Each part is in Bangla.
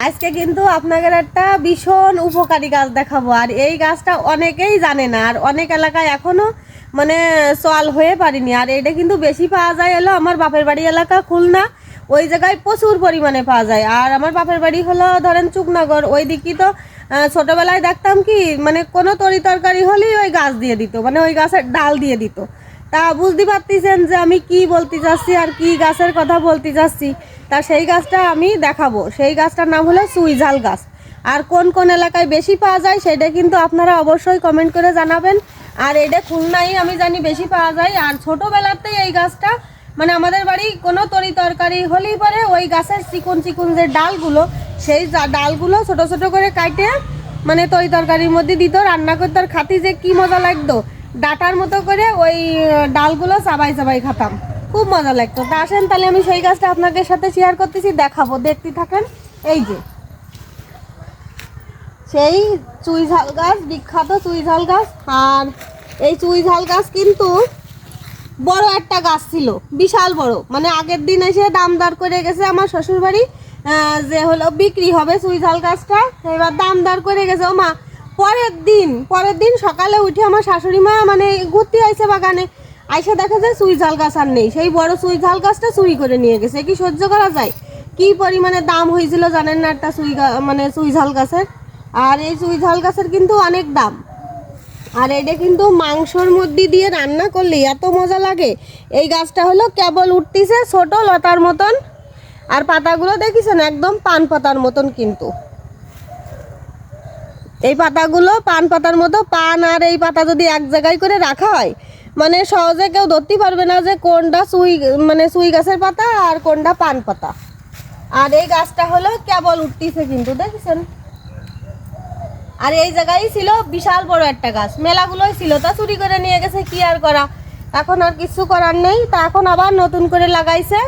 আজকে কিন্তু আপনাদের একটা ভীষণ উপকারী গাছ দেখাবো। আর এই গাছটা অনেকেই জানে না, আর অনেক এলাকায় এখনও মানে চল হয়ে পারিনি। আর এটা কিন্তু বেশি পাওয়া যায় এলো আমার বাপের বাড়ি এলাকা খুলনা, ওই জায়গায় প্রচুর পরিমাণে পাওয়া যায়। আর আমার বাপের বাড়ি হলো ধরেন চুকনগর, ওই দিকই তো ছোটবেলায় দেখতাম কি মানে কোনো তরি তরকারি হলেই ওই গাছ দিয়ে দিত মানে ওই গাছের ডাল দিয়ে দিত। তা বুঝতে পারতেছেন যে আমি কি বলতে চাচ্ছি আর কি গাছের কথা বলতে চাচ্ছি। তা সেই গাছটা আমি দেখাবো। সেই গাছটার নাম হলো সুইঝাল গাছ। আর কোন কোন এলাকায় বেশি পাওয়া যায় সেটা কিন্তু আপনারা অবশ্যই কমেন্ট করে জানাবেন। আর এটা খুলনাই আমি জানি বেশি পাওয়া যায়। আর ছোটোবেলাতেই এই গাছটা মানে আমাদের বাড়ি কোনো তরি তরকারি হলেই পরে ওই গাছের চিকুন চিকুন যে ডালগুলো, সেই ডালগুলো ছোট ছোট করে কাটে মানে তরি তরকারির মধ্যে দিত, রান্না করতে আর খাতি যে কি মজা লাগতো। ডাটার মতো করে ওই ডালগুলো চাবাই চাবাই খাতাম। খুব মজা লাগতো। তা আসেন, তাহলে আমি সেই গাছটা আপনাদের সাথে শেয়ার করতেছি, দেখাবো। দেখতে থাকেন, এই যে। সেই চুই ঝাল গাছ, বিখ্যাত চুই ঝাল গাছ। আর এই চুই ঝাল গাছ কিন্তু বড় একটা গাছ ছিল, বিশাল বড়। মানে আগের দিন এসে দাম দর করে গেছে আমার শ্বশুর বাড়ি যে হলো বিক্রি হবে চুই ঝাল গাছটা। এবার দাম দর করে গেছে। ও মা পরের দিন পরের দিন সকালে উঠে আমার শাশুড়ি মা মানে ঘুরতে আইছে বাগানে। আইসে দেখা যায় চুই ঝাল গাছ আর নেই। সেই বড় চুই ঝাল গাছটা চুরি করে নিয়ে গেছে। কি সহ্য করা যায়? কি পরিমাণে দাম হয়েছিল জানেন না একটা গা- মানে চুই ঝাল গাছের? আর এই চুই ঝাল গাছের কিন্তু অনেক দাম। আর এটা কিন্তু মাংসর মধ্যে দিয়ে রান্না করলে এত মজা লাগে। এই গাছটা হলো কেবল উঠতিছে ছোট লতার মতন। আর পাতাগুলো দেখিছেন? একদম পান পাতার মতন কিন্তু। এই পাতাগুলো পান পাতার মতো, পান আর এই পাতা যদি এক জায়গায় করে রাখা হয় মানে সহজে কেউ ধরতে পারবে না যে কোনটা সুই মানে সুই গাছের পাতা আর কোনটা পান পাতা। আর এই গাছটা হলো কেবল উঠতেছে কিন্তু, দেখেছেন? আর এই জায়গায় ছিল বিশাল বড় একটা গাছ, মেলাগুলোই ছিল, তা চুরি করে নিয়ে গেছে, কি আর করা? এখন আর কিছু করার নেই, তা এখন আবার নতুন করে লাগাইছে।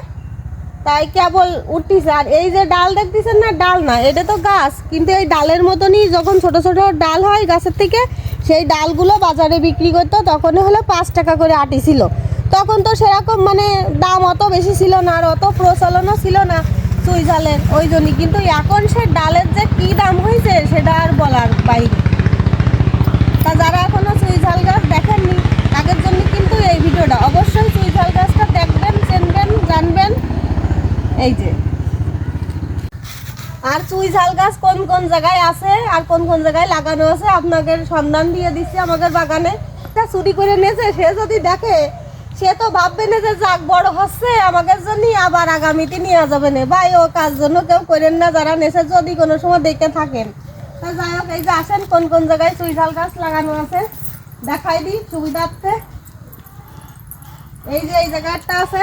তাই কেবল উঠতিছে। আর এই যে ডাল দেখতেছেন না, ডাল না, এটা তো গাছ। কিন্তু এই ডালের মতনই যখন ছোট ছোট ডাল হয় গাছের থেকে, সেই ডালগুলো বাজারে বিক্রি করতো তখন হলো পাঁচ টাকা করে আটি ছিল। তখন তো সেরকম মানে দাম অত বেশি ছিল না, আর অত প্রচলনও ছিল না চুই ঝালের, ওই জন্যই। কিন্তু এখন সে ডালের যে কি দাম হয়েছে, সেটা আর বলার বাইরে তা যারা এখনও চুই ঝাল গাছ দেখেননি তাদের জন্য কিন্তু এই ভিডিওটা অবশ্যই চুই ঝাল গাছটা দেখবেন চেনবেন জানবেন এই যে। আর চুই ঝাল গাছ কোন কোন জায়গায় আছে আর কোন কোন জায়গায় লাগানো আছে? আপনাদের সন্ধান দিয়ে দিচ্ছি আমাদের বাগানে। তা চুরি করে নিয়েছে সে যদি দেখে, সে তো ভাববে না যে যাক, বড় হচ্ছে আমাদের জন্য আবার আগামীতে নিয়ে যাবে না। ভাই, ও কাজ জন্য কেউ করেন না, যারা নেছে যদি কোনো সময় দেখে থাকেন। তা যাই হোক, এই যে আসেন, কোন কোন জায়গায় চুই ঝাল গাছ লাগানো আছে? দেখাই দিই সুবিধার্থে এই যে, এই জায়গাটা আছে।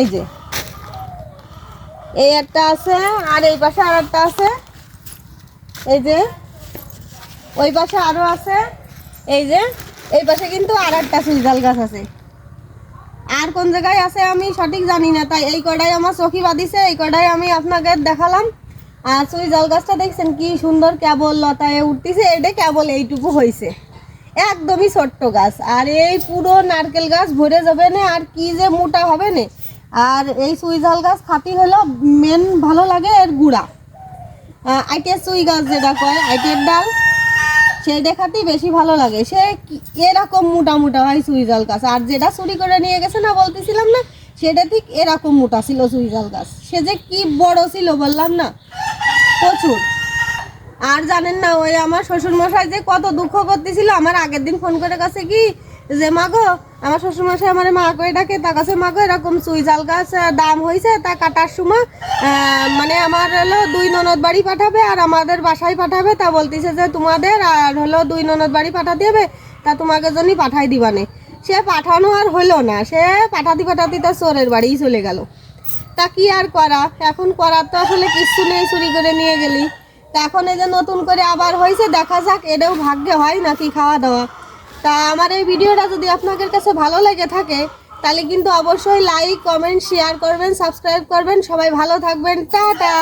এই যে। এই একটা আছে, আর এই পাশে আর একটা আছে। এই যে, ওই পাশে আরও আছে। এই যে, এই পাশে কিন্তু আর একটা সুইজাল গাছ আছে। আর কোন জায়গায় আছে আমি সঠিক জানি না, তাই এই কটাই আমার চোখি বাঁধিছে, এই কটাই আমি আপনাকে দেখালাম। আর সুইজাল গাছটা দেখছেন কি সুন্দর কেবল লতায় উঠতেছে, এটা কেবল এইটুকু হয়েছে একদমই ছোট্ট গাছ। আর এই পুরো নারকেল গাছ ভরে যাবে না, আর কি যে মোটা হবে না। আর এই সুই সুইজাল গাছ খাতি হলো মেন ভালো লাগে এর গুড়া। আহ, আইটের সুই গাছ যেটা কয় আইটের ডাল সেই দেখাতেই বেশি ভালো লাগে। সে এরকম মোটা মোটা হয় সুই সুইজাল গাছ। আর যেটা চুরি করে নিয়ে গেছে না বলতেছিলাম না সেটা ঠিক এরকম মোটা ছিল সুই সুইজাল গাছ। সে যে কি বড় ছিল বললাম না প্রচুর। আর জানেন না ওই আমার শ্বশুর মশাই যে কত দুঃখ করতেছিল আমার আগের দিন ফোন করে কাছে কি যে মাগো আমার শ্বশুর মশাই আমার মা করে ডাকে, তার কাছে মাগো এরকম সুই জাল গাছ দাম হয়েছে তা কাটার সময় মানে আমার হলো দুই ননদ বাড়ি পাঠাবে আর আমাদের বাসায় পাঠাবে, তা বলতেছে যে, তোমাদের আর হলো দুই ননদ বাড়ি পাঠাতে হবে তা তোমাকে জন্যই পাঠাই দিবানে। সে পাঠানো আর হলো না, সে পাঠাতে পাঠাতে তার চোরের বাড়িই চলে গেল। তা কি আর করা? এখন করার তো আসলে কিচ্ছু নেই, চুরি করে নিয়ে গেলি। তা এখন এই যে নতুন করে আবার হয়েছে দেখা যাক, এটাও ভাগ্যে হয় নাকি খাওয়া দাওয়া। তা আমার এই ভিডিওটা যদি আপনাদের কাছে ভালো লেগে থাকে, তাহলে কিন্তু অবশ্যই লাইক কমেন্ট শেয়ার করবেন সাবস্ক্রাইব করবেন। সবাই ভালো থাকবেন। টাটা!